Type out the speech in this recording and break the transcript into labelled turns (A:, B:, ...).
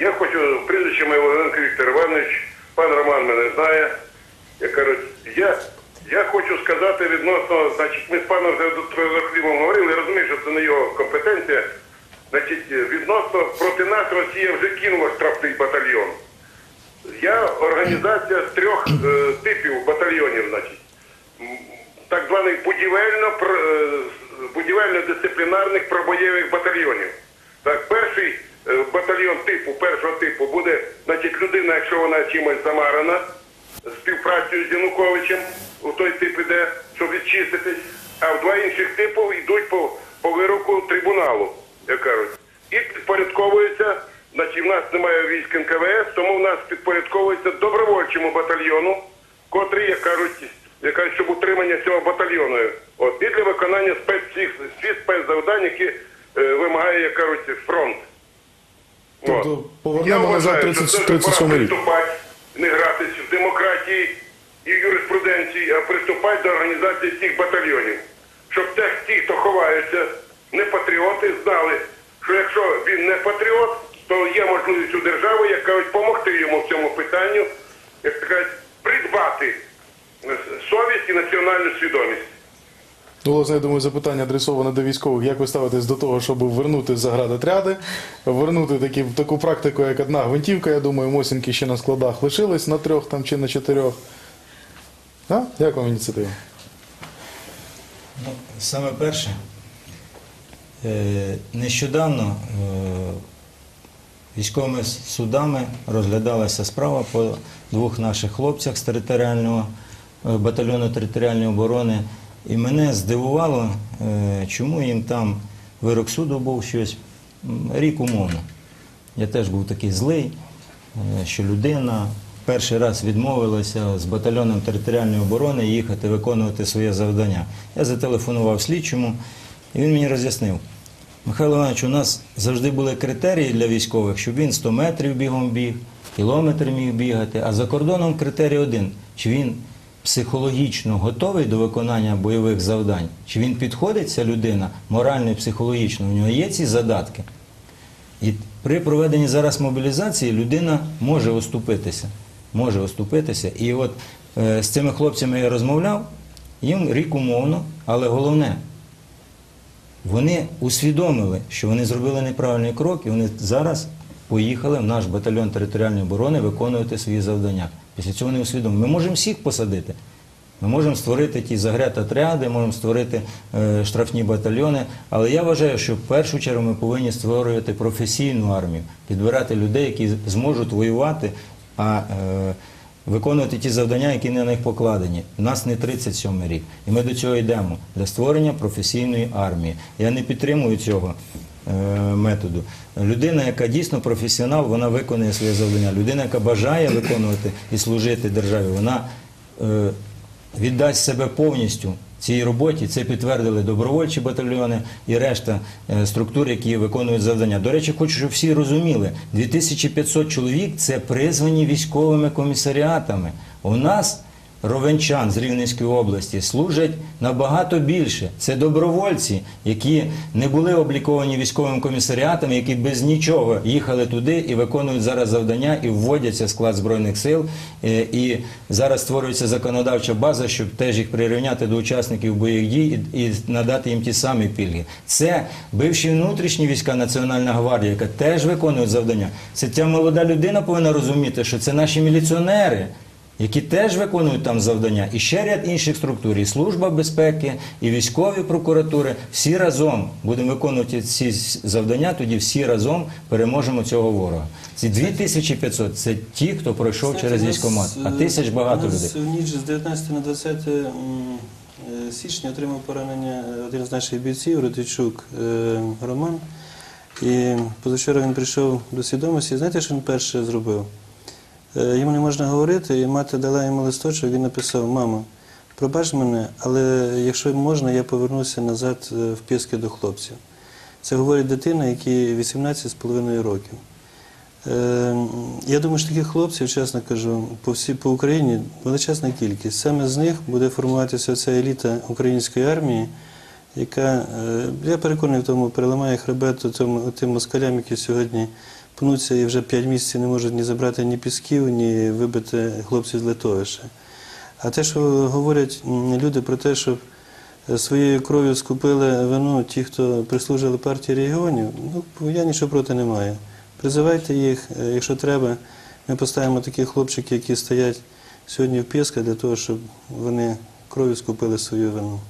A: я хочу, прізвище Володимир Віктор Іванович, пан Роман мене знає. Я кажу, я, я хочу сказати відносно, значить, ми з паном Хлібом говорили, розумію, що це не його компетенція. Значить, відносно проти нас Росія вже кинула штрафний батальйон. Я організація з трьох е, типів батальйонів, значить. Так званих будівельно, е, будівельно-дисциплінарних пробоєвих батальйонів. Так, перший батальйон типу, першого типу буде, значить, людина, якщо вона чимось замарана, співпрацею з Януковичем, у той тип іде, щоб відчиститись, а в два інших типу йдуть по, по вироку трибуналу, як кажуть. І підпорядковуються, значить, в нас немає військ НКВС, тому в нас підпорядковується добровольчому батальйону, котрий, як кажуть, як кажуть, щоб утримання цього батальйону. От, і для виконання спец, всіх, всіх спецзавдань, які е, вимагає, як кажуть, фронт.
B: Тобто
A: От.
B: повернемо назад
A: вважаю,
B: 30
A: що це
B: 37 рік.
A: не гратись в демократії і юриспруденції, а приступати до організації цих батальйонів. Щоб ті, хто ховаються, не патріоти, знали, що якщо він не патріот, то є можливість у держави, як кажуть, допомогти йому в цьому питанню, як так кажуть, придбати совість і національну свідомість.
B: Ну, я думаю, запитання адресоване до військових. Як ви ставитесь до того, щоб вернути заградотряди, вернути такі, таку практику, як одна гвинтівка, я думаю, Мосінки ще на складах лишились на трьох там чи на чотирьох. А? Як вам ініціатива?
C: Ну, саме перше, е, нещодавно е, військовими судами розглядалася справа по двох наших хлопцях з територіального е, батальйону територіальної оборони. І мене здивувало, е, чому їм там вирок суду був щось рік умовно. Я теж був такий злий, е, що людина перший раз відмовилася з батальйоном територіальної оборони їхати виконувати своє завдання. Я зателефонував слідчому, і він мені роз'яснив. Михайло Іванович, у нас завжди були критерії для військових, щоб він 100 метрів бігом біг, кілометр міг бігати, а за кордоном критерій один, чи він психологічно готовий до виконання бойових завдань, чи він підходить, ця людина, морально і психологічно, у нього є ці задатки. І при проведенні зараз мобілізації людина може оступитися. Може оступитися. І от е, з цими хлопцями я розмовляв, їм рік умовно, але головне, вони усвідомили, що вони зробили неправильний крок, і вони зараз поїхали в наш батальйон територіальної оборони виконувати свої завдання. Після цього вони усвідомили. Ми можемо всіх посадити. Ми можемо створити ті загряд-отряди, можемо створити е, штрафні батальйони. Але я вважаю, що в першу чергу ми повинні створювати професійну армію, підбирати людей, які зможуть воювати, а е, виконувати ті завдання, які на них покладені. У нас не 37 рік. І ми до цього йдемо для створення професійної армії. Я не підтримую цього методу. Людина, яка дійсно професіонал, вона виконує своє завдання. Людина, яка бажає виконувати і служити державі, вона е, віддасть себе повністю цій роботі. Це підтвердили добровольчі батальйони і решта е, структур, які виконують завдання. До речі, хочу, щоб всі розуміли: 2500 чоловік це призвані військовими комісаріатами. У нас ровенчан з Рівненської області служать набагато більше. Це добровольці, які не були обліковані військовими комісаріатами, які без нічого їхали туди і виконують зараз завдання і вводяться в склад збройних сил. Е, І зараз створюється законодавча база, щоб теж їх прирівняти до учасників бойових дій і надати їм ті самі пільги. Це бивші внутрішні війська Національна гвардія, яка теж виконує завдання. Це ця молода людина повинна розуміти, що це наші міліціонери які теж виконують там завдання, і ще ряд інших структур, і служба безпеки, і військові прокуратури. Всі разом будемо виконувати ці завдання, тоді всі разом переможемо цього ворога. Ці 2500 – це ті, хто пройшов
D: Знаєте,
C: через військкомат, а
D: е,
C: тисяч багато
D: у нас
C: людей.
D: В ніч з 19 на 20 е, січня отримав поранення один з наших бійців, Ротичук е, Роман. І позавчора він прийшов до свідомості. Знаєте, що він перше зробив? Е, Йому не можна говорити, і мати дала йому листочок, він написав: Мамо, пробач мене, але якщо можна, я повернуся назад е, в Піски до хлопців. Це говорить дитина, якій 18,5 років. Е, Я думаю, що таких хлопців, чесно кажу, по всій по Україні величезна кількість. Саме з них буде формуватися ця еліта української армії, яка, я переконаний в тому, переламає хребет тим москалям, які сьогодні пнуться і вже 5 місяців не можуть ні забрати ні пісків, ні вибити хлопців з литовища. А те, що говорять люди про те, що е, своєю кров'ю скупили вину ті, хто прислужили партії регіонів, ну я нічого проти не маю. Призивайте їх, е, якщо треба. Ми поставимо таких хлопчиків, які стоять сьогодні в Пєска, для того, щоб вони кров'ю скупили свою вину.